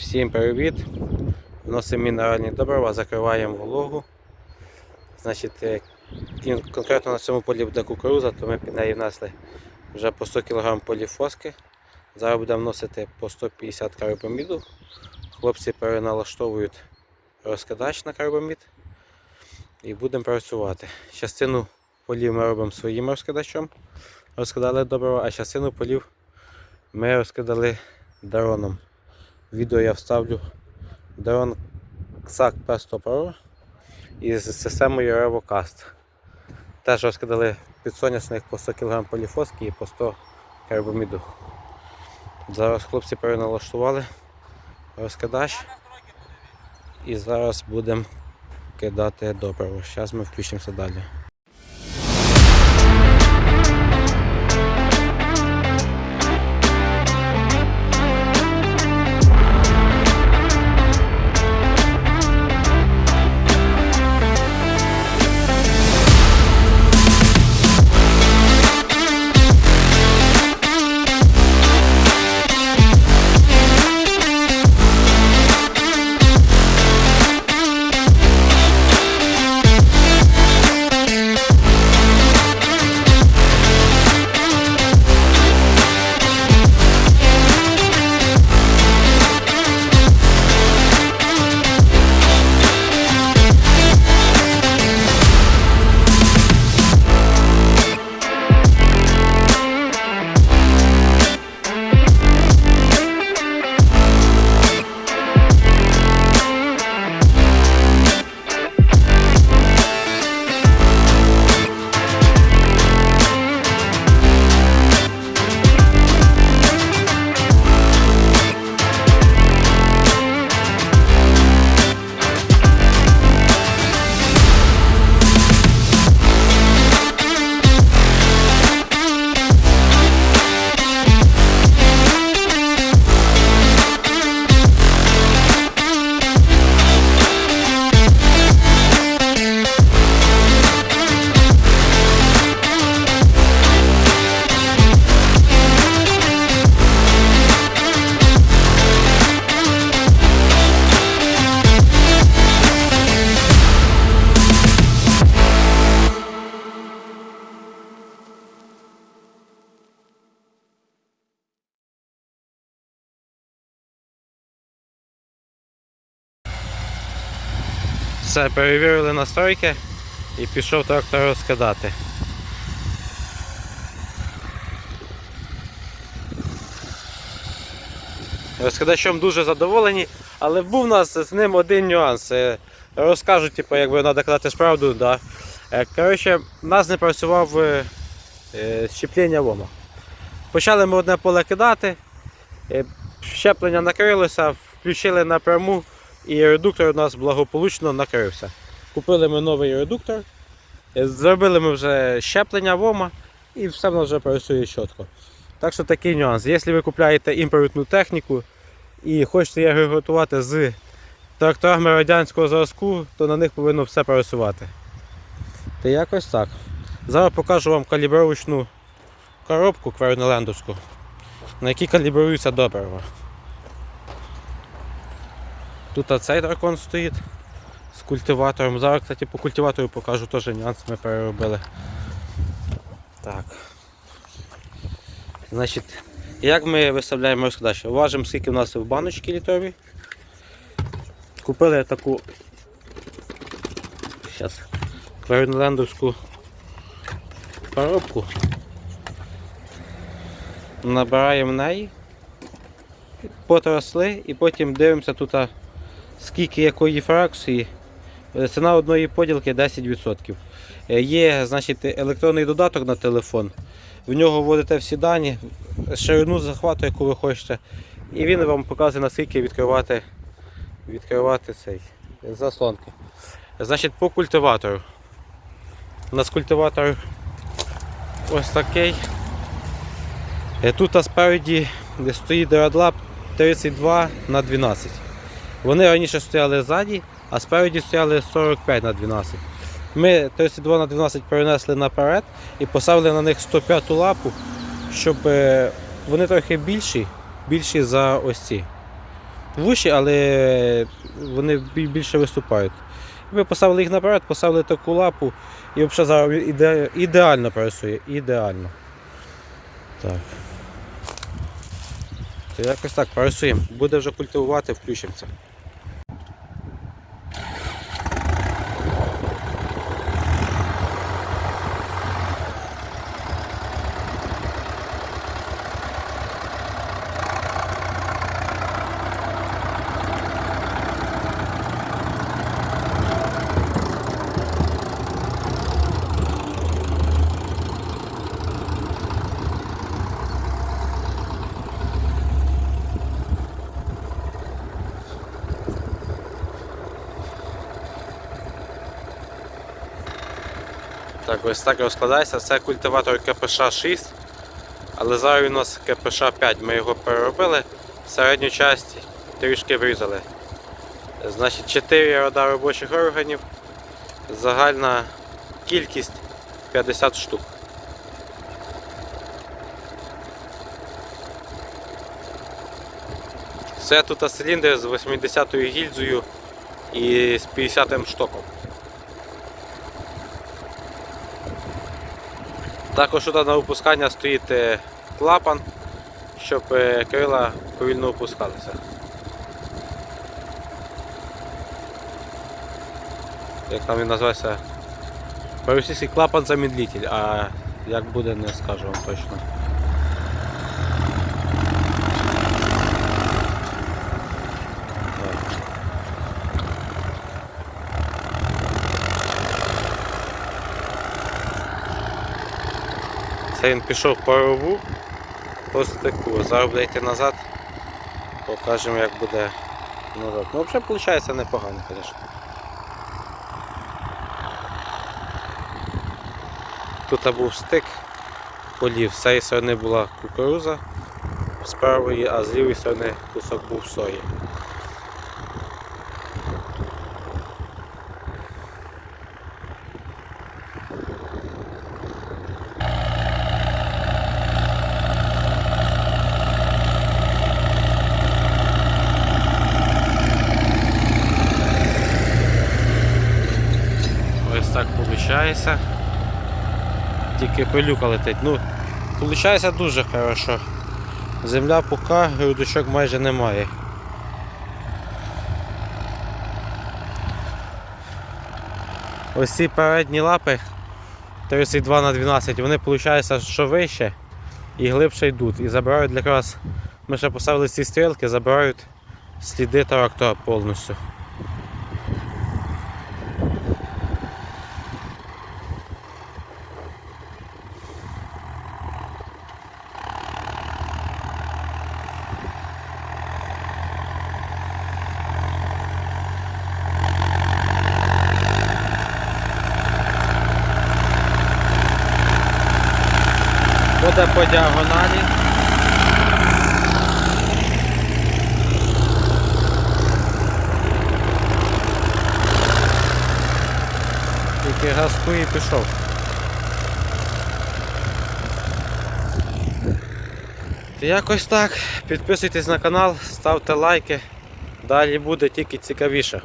Всім привіт! Вносимо мінеральні добрива, закриваємо вологу. Значить, е, конкретно на цьому полі буде кукуруза, то ми під неї внесли вже по 100 кг поліфоски. Зараз будемо вносити по 150 карбаміду. Хлопці переналаштовують розкидач на карбамід і будемо працювати. Частину полів ми робимо своїм розкидачем, розкидали добрива, а частину полів ми розкидали дароном. Відео я вставлю дрон XAC P100 Pro із системою RevoCast. Теж розкидали підсоняшник по 100 кг поліфоски і по 100 карбаміду. Зараз хлопці переналаштували розкидач і зараз будемо кидати добриво. Зараз ми включимося далі. Все, перевірили настройки і пішов трактор розкидати. Розкидачом дуже задоволені, але був у нас з ним один нюанс. Е, Розкажу, типу, якби треба казати ж правду. Да. Е, Коротше, у нас не працював е, щеплення вома. Почали ми одне поле кидати, щеплення накрилося, включили напряму і редуктор у нас благополучно накрився. Купили ми новий редуктор, е, зробили ми вже щеплення вома і все воно вже працює чітко. Так що такий нюанс. Якщо ви купуєте імпортну техніку і хочете її готувати з тракторами радянського зразку, то на них повинно все працювати. Та якось так. Зараз покажу вам калібровочну коробку квернелендовську, на якій калібрується добриво. Тут оцей дракон стоїть з культиватором. Зараз, кстати, по культиватору покажу теж нюанс ми переробили. Так. Значить, як ми виставляємо розкладач? Важимо, скільки в нас в баночці літрові. Купили таку зараз квернелендовську коробку. Набираємо в неї, потросли і потім дивимося тут, скільки якої фракції. Е, Ціна одної поділки 10%. Е, Є значить, електронний додаток на телефон. В нього вводите всі дані, ширину захвату, яку ви хочете. І він вам показує, наскільки відкривати, відкривати цей заслонки. Значить, по культиватору. У нас культиватор ось такий. Е, Тут спереді стоїть Duraдлаб 32 на 12. Вони раніше стояли ззаді, а спереді стояли 45 на 12. Ми 32 на 12 перенесли наперед і поставили на них 105 лапу, щоб е, вони трохи більші, більші за ось ці. вущі, але вони більше виступають. Ми поставили їх наперед, поставили таку лапу і взагалі зараз іде, ідеально працює. Ідеально. Так. То якось так працюємо. Буде вже культивувати, включимося. Так, ось так розкладається. Це культиватор КПШ 6, але зараз у нас КПШ 5. Ми його переробили, середню часть трішки врізали. Значить, 4 рода робочих органів, загальна кількість 50 штук. Це тут циліндр з 80-ю гільзою і з 50-м штоком. Також тут на опускання стоїть е, клапан, щоб е, крила повільно опускалися. Як там він називається? По-російськи клапан замедлитель, а як буде не скажу вам точно. Це він пішов по рову, по стику. Зараз буде йти назад. Покажемо як буде назад. Ну взагалі виходить непогано, звісно. Тут був стик полів, з цієї сторони була кукуруза з правої, а з лівої сторони кусок був сої. Ось так виходить. Тільки пилюка летить. Ну, виходить дуже хорошо. Земля пука, грудочок майже немає. Ось ці передні лапи 32 на 12, вони виходить, що вище і глибше йдуть. І забирають якраз, ми ще поставили ці стрілки, забирають сліди трактора повністю. Буде по діагоналі. Тільки газку і пішов. Якось так. Підписуйтесь на канал, ставте лайки. Далі буде тільки цікавіше.